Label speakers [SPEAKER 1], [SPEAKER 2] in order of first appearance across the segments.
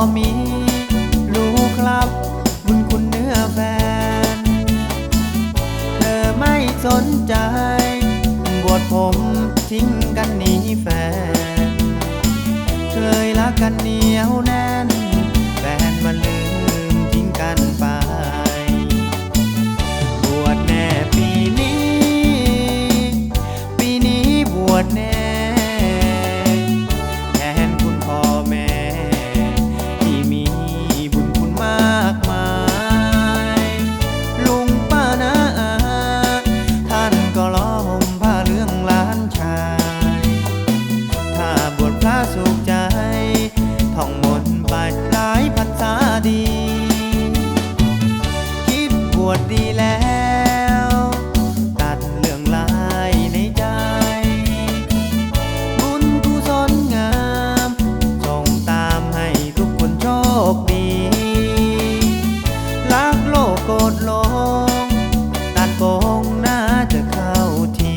[SPEAKER 1] ่อมี รู้ครับ บุญคุณเนื้อแฟน เธอไม่สนใจ บวชผมทิ้งกันหนีแฟน เคยรักกันเหนียวแน่น แฟนมันลืมทิ้งกันไป บวชแน่ปีนี้ ปีนี้บวชแน่ ดีแล้ว ตัดเรื่องลายในใจ บุญกุศลงามส่งตามให้ทุกคนโชคดีรักโลกโกรธลง ตัดโปงน่าจะเข้าที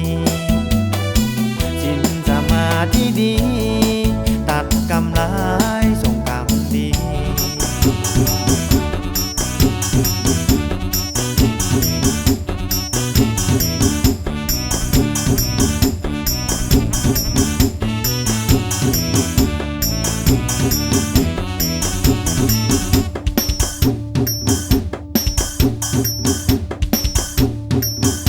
[SPEAKER 1] สินสมาธิดี Thank you.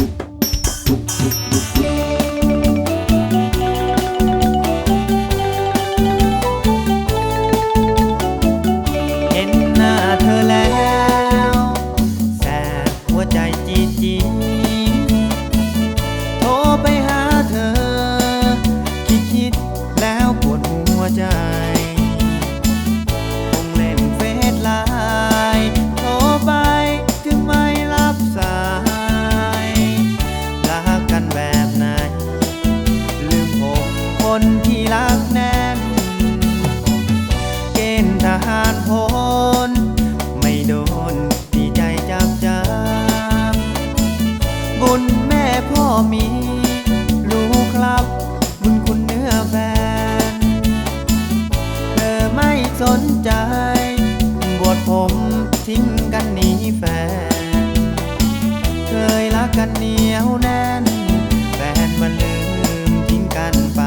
[SPEAKER 1] มี รู้ครับบุญคุณเนื้อแฟน เธอไม่สนใจ บวชผมทิ้งกันหนีแฟน เคยรักกันเหนียวแน่น แฟนมันลืมทิ้งกันไป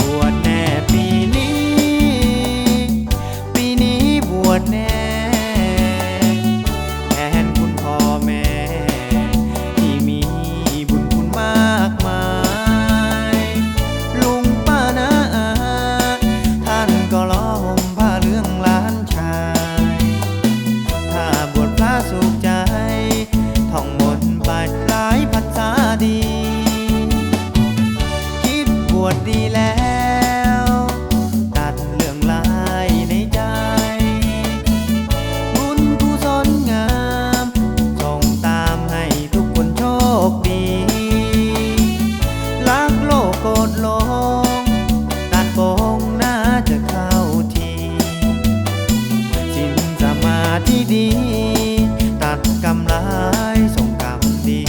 [SPEAKER 1] บวชแน่ปีนี้ ปีนี้บวชแน่ ที่ดี ตัดกำไร้าส่งกำดี